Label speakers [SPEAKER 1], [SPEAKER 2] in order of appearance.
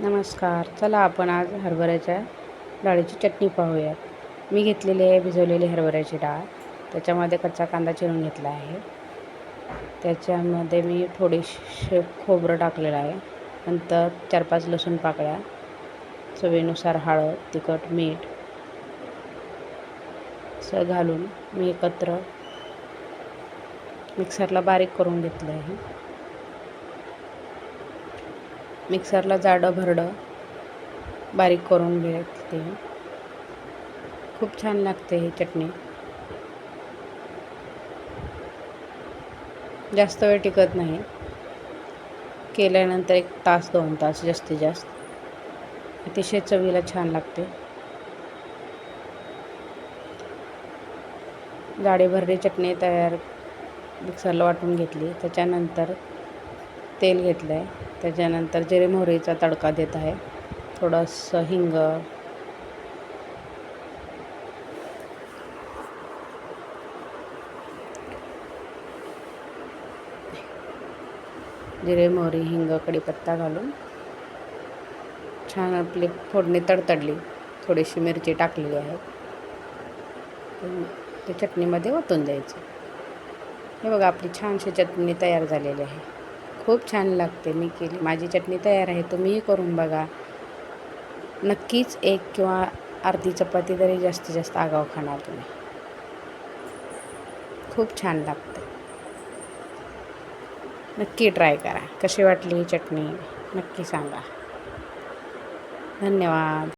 [SPEAKER 1] नमस्कार. चला आपण आज हरभऱ्याच्या डाळीची चटणी पाहूयात. मी घेतलेली आहे भिजवलेली हरभऱ्याची डाळ. त्याच्यामध्ये कच्चा कांदा चिरून घेतला आहे. त्याच्यामध्ये मी थोडेसे खोबरं टाकलेलं आहे. नंतर चार पाच लसूण पाकळ्या चवीनुसार हळद तिखट मीठ असं घालून मी एकत्र मिक्सरला बारीक करून घेतलं आहे मिक्सरला जाडं भरडं बारीक करून घेते खूप छान लागते ही चटणी. जास्त वेळ टिकत नाही. केल्यानंतर एक तास दोन तास जास्तीत जास्त. अतिशय चवीला छान लागते. जाडी भरडी चटणी तयार मिक्सरला वाटून घेतली. त्याच्यानंतर तेल घेतलं आहे त्याच्यानंतर जिरे मोहरीचा तडका देत आहे. थोडंसं हिंग. जिरे मोहरी हिंग कढीपत्ता घालून छान आपली फोडणी तडतडली. थोडीशी मिरची टाकलेली आहे. ते चटणीमध्ये ओतून द्यायचं. हे बघा आपली छानशी चटणी तयार झालेली आहे. खूप छान लागते मी केली. माझी चटणी तयार आहे तुम्हीही करून बघा. नक्कीच एक किंवा अर्धी चपाती तरी जास्तीत जास्त आगाव खाणार तुम्ही. खूप छान लागते. नक्की ट्राय करा. कशी वाटली ही चटणी? नक्की सांगा. धन्यवाद.